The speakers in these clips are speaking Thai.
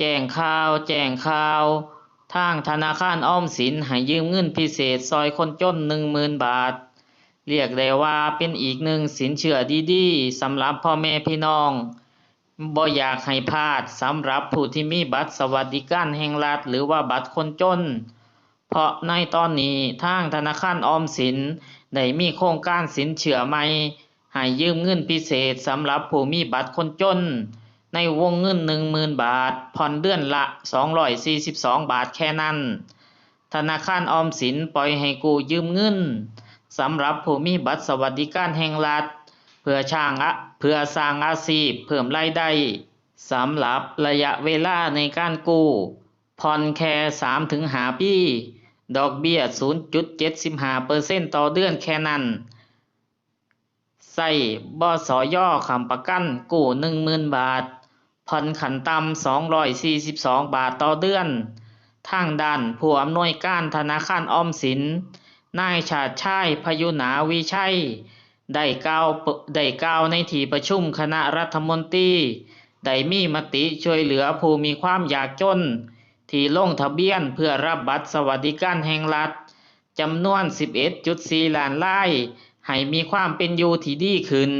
แจ้งข่าว แจ้งข่าว ทางธนาคารออมสินให้ยืมเงินพิเศษซอยคนจนหนึ่งหมื่นบาท เรียกได้ว่าเป็นอีกหนึ่งสินเชื่อดีๆสำหรับพ่อแม่พี่น้องบ่อยากให้พลาดสำหรับผู้ที่มีบัตรสวัสดิการแห่งรัฐหรือว่าบัตรคนจน เพราะในตอนนี้ทางธนาคารออมสินได้มีโครงการสินเชื่อใหม่ให้ยืมเงินพิเศษสำหรับผู้มีบัตรคนจน ในวงเงินหนึ่งหมื่นบาท ผ่อนเดือนละสองร้อยสี่สิบสองบาทแค่นั้น ธนาคารออมสินปล่อยให้กู้ยืมเงินสำหรับผู้มีบัตรสวัสดิการแห่งรัฐ เพื่อช่างอะเพื่อสร้างอาชีพเพิ่มรายได้สำหรับระยะเวลาในการกู้ผ่อนแค่สามถึงหาปี ดอกเบี้ย 0.75%ต่อเดือนแค่นั้น ใส่บสยคำประกันกู้ 10,000 บาท ผ่อนขันต่ำ242บาทต่อเดือน ทางด้านผู้อำนวยการธนาคารออมสิน นายชาติชายพยุหนาวิชัย ได้กล่าวได้กล่าวในที่ประชุมคณะรัฐมนตรีได้มีมติช่วยเหลือผู้มีความยากจน ที่ลงทะเบียนเพื่อรับบัตรสวัสดิการแห่งรัฐจำนวน 11.4 ล้านรายให้มีความเป็นอยู่ที่ดีขึ้น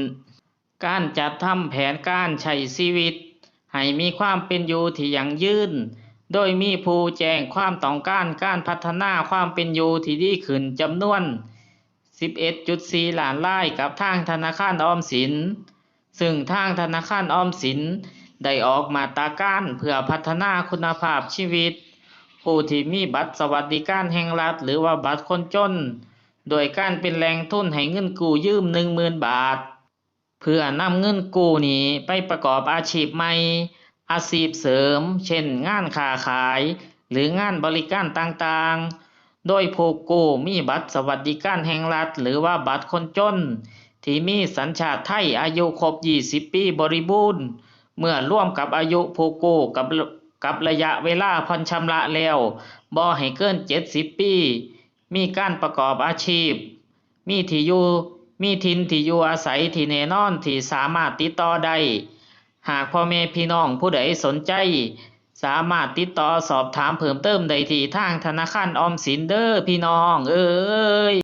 การจัดทำแผนการใช้ชีวิต ให้มีความเป็นอยู่ที่ยั่งยืน โดยมีผู้แจ้งความต้องการการพัฒนาความเป็นอยู่ที่ดีขึ้นจำนวน 11.4 ล้านรายกับทางธนาคารออมสิน ซึ่งทางธนาคารออมสินได้ออกมาตราการเพื่อพัฒนาคุณภาพชีวิต ผู้ที่มีบัตรสวัสดิการแห่งรัฐ หรือว่าบัตรคนจน โดยการเป็นแหล่งทุนให้เงินกู้ยืม 10,000 บาท เพื่อนำเงินกู้นี้ไปประกอบอาชีพใหม่ อาชีพเสริม เช่น งานค้าขาย หรืองานบริการต่างๆ โดยผู้กู้มีบัตรสวัสดิการแห่งรัฐ หรือว่าบัตรคนจน ที่มีสัญชาติไทยอายุครบ 20 ปีบริบูรณ์ เมื่อร่วมกับอายุผู้กู้กับกับระยะเวลาผ่อนชำระแล้วบ่ให้เกิน 70 ปี มีการประกอบอาชีพ มีที่อยู่ มีถิ่นที่อยู่อาศัยที่แน่นอนที่สามารถติดต่อได้ หากพ่อแม่พี่น้องผู้ใดสนใจ สามารถติดต่อสอบถามเพิ่มเติมได้ที่ทางธนาคารออมสินเด้อพี่น้อง เอ้ย